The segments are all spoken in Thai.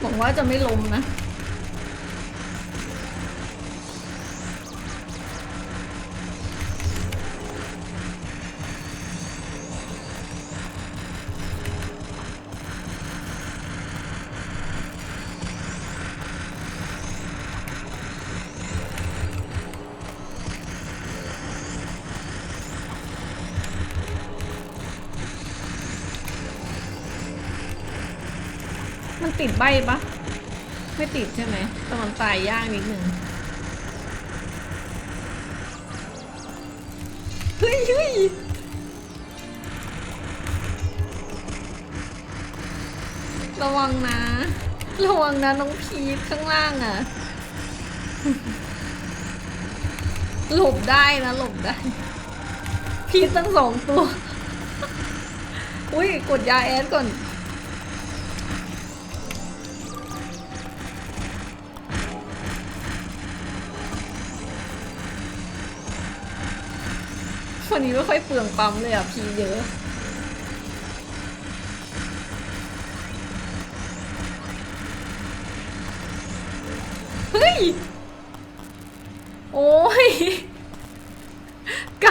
หวังว่าจะไม่ล้มนะ มันติดใบปะไม่ติดใช่ไหมแต่มันตายยากนิดหนึ่งเฮ้ยเฮ้ยระวังนะ ระวังนะน้องพีทข้างล่างอะ่ะ หลบได้นะหลบได้ พีทตั้งสองตัว อุ้ยกดยาแอดก่อน วันนี้ไม่ค่อยเปลืองปั๊มเลยอะ พีเยอะเฮ้ย โอ้ยก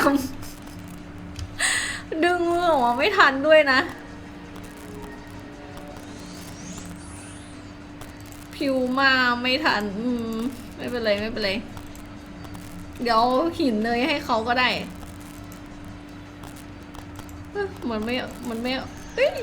ำดึงมือออกมาไม่ทันด้วยนะผิวมาไม่ทัน อืม ไม่เป็นไร ไม่เป็นไร เดี๋ยวหินเนยให้เขาก็ได้ มันไม่มันไม่เอ้ย